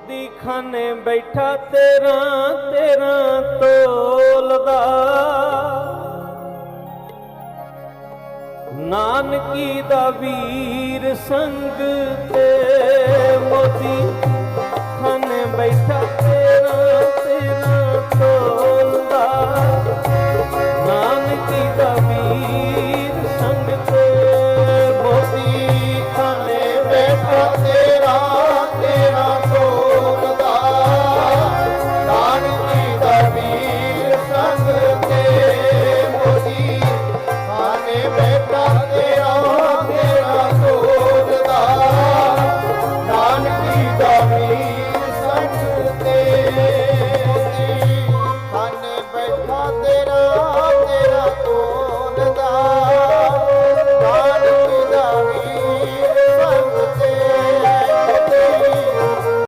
ਮੋਦੀ ਖਾਨੇ ਬੈਠਾ ਤੇਰਾ ਤੇਰਾ ਤੋਲਦਾ ਨਾਨਕੀ ਦਾ ਵੀਰ ਸੰਗ ਤੇ